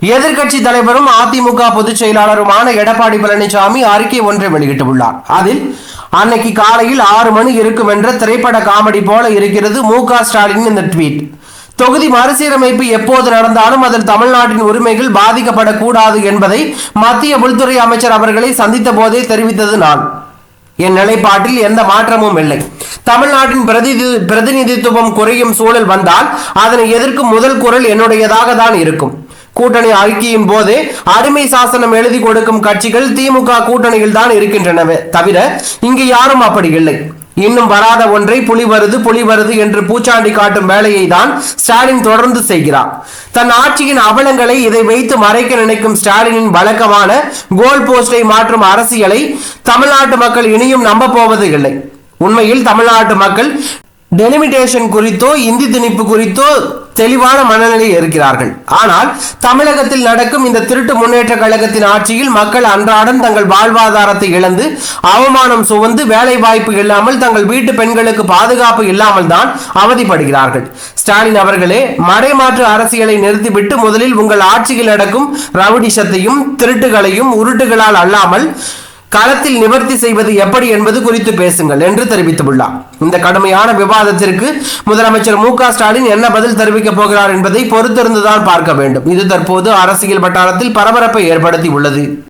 எதிர்க்கட்சி தலைவரும் அதிமுக பொதுச் செயலாளருமான எடப்பாடி பழனிசாமி அறிக்கை ஒன்றை வெளியிட்டுள்ளார். அதில் அன்னைக்கு காலையில் ஆறு மணி இருக்கும் என்ற திரைப்பட காமெடி போல இருக்கிறது மு. க. ஸ்டாலின் இந்த ட்வீட். தொகுதி மறுசீரமைப்பு எப்போது நடந்தாலும் அதில் தமிழ்நாட்டின் உரிமைகள் பாதிக்கப்படக்கூடாது என்பதை மத்திய உள்துறை அமைச்சர் அவர்களை சந்தித்த போதே தெரிவித்தது நான். என் நிலைப்பாட்டில் எந்த மாற்றமும் இல்லை. தமிழ்நாட்டின் பிரதிநிதி பிரதிநிதித்துவம் குறையும் சூழல் வந்தால் அதனை எதிர்க்கும் முதல் குரல் என்னுடையதாக தான் இருக்கும். கூட்டணி அறிக்கையின் போது அடிமை சாசனம் எழுதி கொடுக்கும் கட்சிகள் திமுக கூட்டணியில் தான் இருக்கின்றன தவிர இங்கு யாரும் அப்படி இல்லை. இன்னும் வராத ஒன்றை புலி வருது புலி வருது என்று பூச்சாண்டி காட்டும் வேலையை தான் ஸ்டாலின் தொடர்ந்து செய்கிறார். தன் ஆட்சியின் அவலங்களை இதை வைத்து மறைக்க நினைக்கும் ஸ்டாலினின் வழக்கமான கோல் போஸ்டை மாற்றும் அரசியலை தமிழ்நாட்டு மக்கள் இனியும் நம்ப போவது இல்லை உண்மையில் தமிழ்நாட்டு மக்கள் டெலிமிட்டேஷன் குறித்தோ இந்தி திணிப்பு குறித்தோ தெளிவான மனநிலையில் இருக்கிறார்கள். ஆனால் தமிழகத்தில் நடக்கும் இந்த திருட்டு முன்னேற்ற கழகத்தின் ஆட்சியில் மக்கள் அன்றாடம் தங்கள் வாழ்வாதாரத்தை இழந்து அவமானம் சுவந்து வேலை வாய்ப்பு இல்லாமல் தங்கள் வீட்டு பெண்களுக்கு பாதுகாப்பு இல்லாமல் தான் அவதிப்படுகிறார்கள். ஸ்டாலின் அவர்களே மறைமாற்று அரசியலை நிறுத்திவிட்டு முதலில் உங்கள் ஆட்சியில் நடக்கும் ரவுடிசத்தையும் திருட்டுகளையும் உருட்டுகளால் அல்லாமல் களத்தில் நிவர்த்தி செய்வது எப்படி என்பது குறித்து பேசுங்கள் என்று தெரிவித்துள்ளார். இந்த கடுமையான விவாதத்திற்கு முதலமைச்சர் மு ஸ்டாலின் என்ன பதில் தெரிவிக்கப் போகிறார் என்பதை பொறுத்திருந்துதான் பார்க்க வேண்டும். இது தற்போது அரசியல் வட்டாரத்தில் பரபரப்பை ஏற்படுத்தி உள்ளது.